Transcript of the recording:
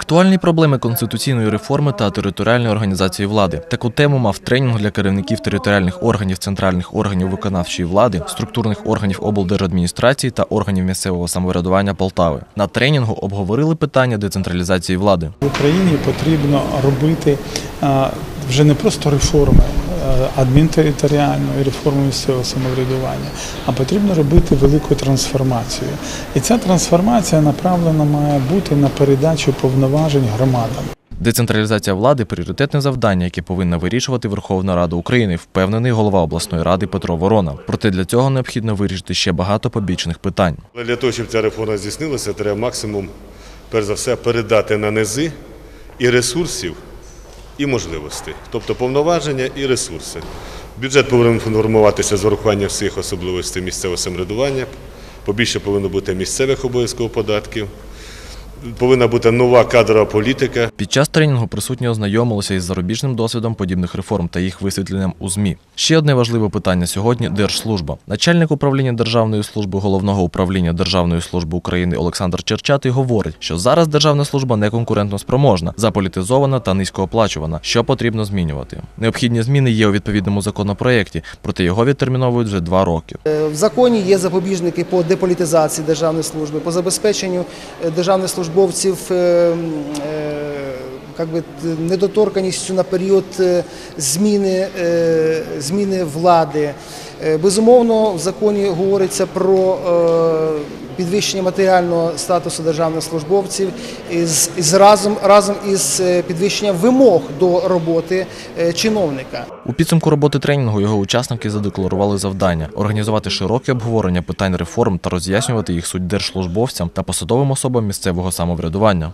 Актуальні проблеми конституційної реформи та територіальної організації влади. Таку тему мав тренінг для керівників територіальних органів центральних органів виконавчої влади, структурних органів облдержадміністрації та органів місцевого самоврядування Полтави. На тренінгу обговорили питання децентралізації влади. В Україні потрібно робити вже не просто реформи е, адмінтериторіальної реформи місцевого самоврядування, а потрібно робити велику трансформацію. І ця трансформація направлена має бути на передачу повноважень громадам. Децентралізація влади пріоритетне завдання, яке повинна вирішувати Верховна Рада України, впевнений голова обласної ради Петро Ворона. Проте для цього необхідно вирішити ще багато побічних питань. Але для того, щоб ця реформа здійснилася, треба максимум, перш за все, передати на низи і ресурсів, і можливостей, тобто повноваження і ресурси. Бюджет повинен формуватися з урахуванням всіх особливостей місцевого самоврядування, побільше повинно бути місцевих обов'язкових податків, повинна бути нова кадрова політика. Під час тренінгу присутні ознайомилися із зарубіжним досвідом подібних реформ та їх висвітленням у ЗМІ. Ще одне важливе питання сьогодні держслужба. Начальник управління Державної служби головного управління Державної служби України Олександр Черчатий говорить, що зараз державна служба не конкурентно спроможна, заполітизована та низькооплачувана, що потрібно змінювати. Необхідні зміни є у відповідному законопроєкті, проте його відтерміновують вже два роки. В законі є запобіжники по деполітизації державної служби, по забезпеченню е, державних службовців е, е, недоторканістю на період е, зміни, влади. Безумовно, в законі говориться про підвищення матеріального статусу державних службовців із, із разом, разом із е, підвищенням вимог до роботи е, чиновника. У підсумку роботи тренінгу його учасники задекларували завдання організувати широке обговорення питань реформ та роз'яснювати їх суть держслужбовцям та посадовим особам місцевого самоврядування.